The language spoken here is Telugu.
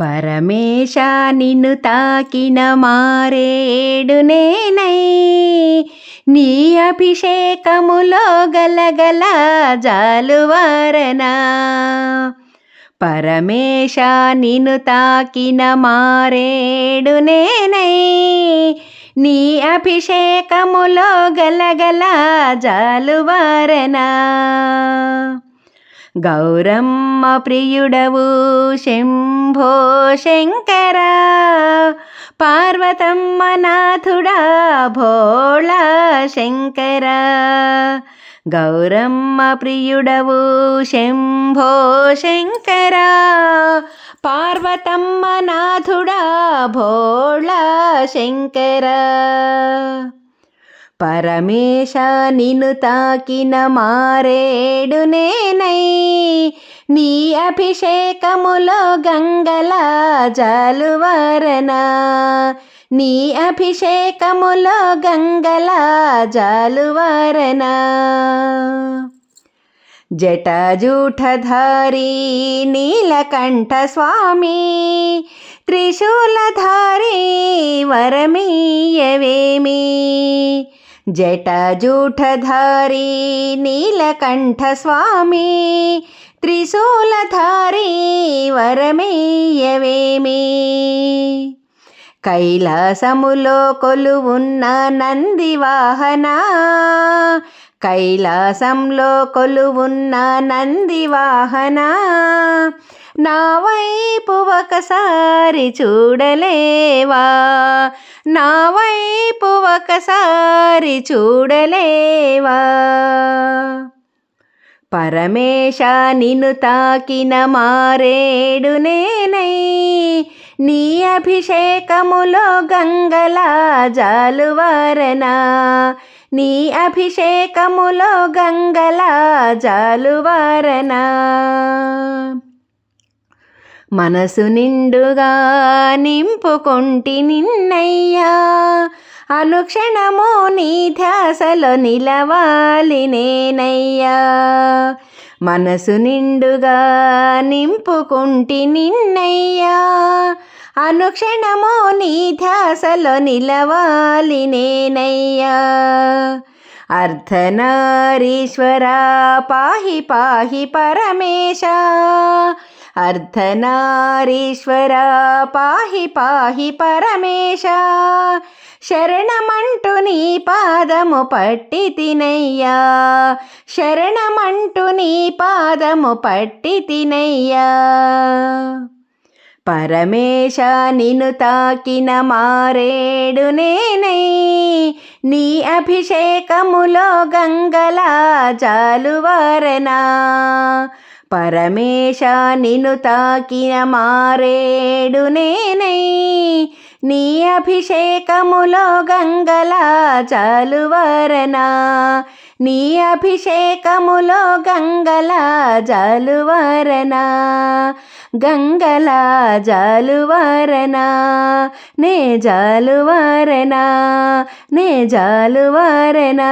పరమేశ నిన్ను తాకిన మారేడు నేనై. నీ అభిషేకములో గలగల జాలువారనా. పరమేశ నిన్ను తాకిన మారేడు నేనై. నీ అభిషేకములో గలగల జాలువారనా. గౌరమ్మ ప్రియుడవు శంభో శంకర పార్వతమ్మ నాథుడా భోళా శంకర గౌరమ్మ ప్రియుడవు శంభో శంకర పార్వతమ్మ నాథుడా భోళా శంకర పరమేశ నిన్ను తాకిన మారేడు నేనై నీ అభిషేకములో గంగలా జాలువారనా. నీ అభిషేకములో గంగలా జాలువారనా. జటజూఠధారీ నీలకంఠ స్వామి త్రిశూలధారీ వరమీయవేమి. జటజూఠధారీ నీలకంఠ స్వామి త్రిశూలధారీ వరమేయవేమి. కైలాసములో కొలువున్న నందివాహనా కైలాసంలో కొలువున్న నందివాహన నా వైపు ఒకసారి చూడలేవా? నా వైపు ఒకసారి చూడలేవా? పరమేశ నిన్ను తాకిన మారేడు నేనై నీ అభిషేకములో గంగలా జాలువారనా? నీ అభిషేకములో గంగలా జాలువారనా. మనసు నిండుగా నింపుకొంటి నిన్నయ్యా అనుక్షణము నీ ధ్యాసలో నిలవాలి నేనయ్యా. మనసు నిండుగా నింపుకుంటి నిన్నయ్యా అనుక్షణము నీ ధ్యాసలో నిలవాలి నేనయ్యా. అర్ధనారీశ్వర పాహి పాహి పరమేశ. అర్ధనారీశ్వర పాహి పాహి పరమేశ. శరణమంటు నీ పాదము పట్టి తినయ్యా. శరణమంటు నీ పాదము పట్టి తినయ్యా. పరమేశ నిన్ను తాకిన మారేడు నేనై నీ అభిషేకములో గంగలా జాలువారనా. పరమేశ నిన్ను తాకిన మారేడు నేనై నీ అభిషేకములో గంగలా జాలువారనా. నీ అభిషేకములో గంగలా జాలువారనా. గంగలా జాలువారనా? నే జాలువారనా? నే జాలువారనా?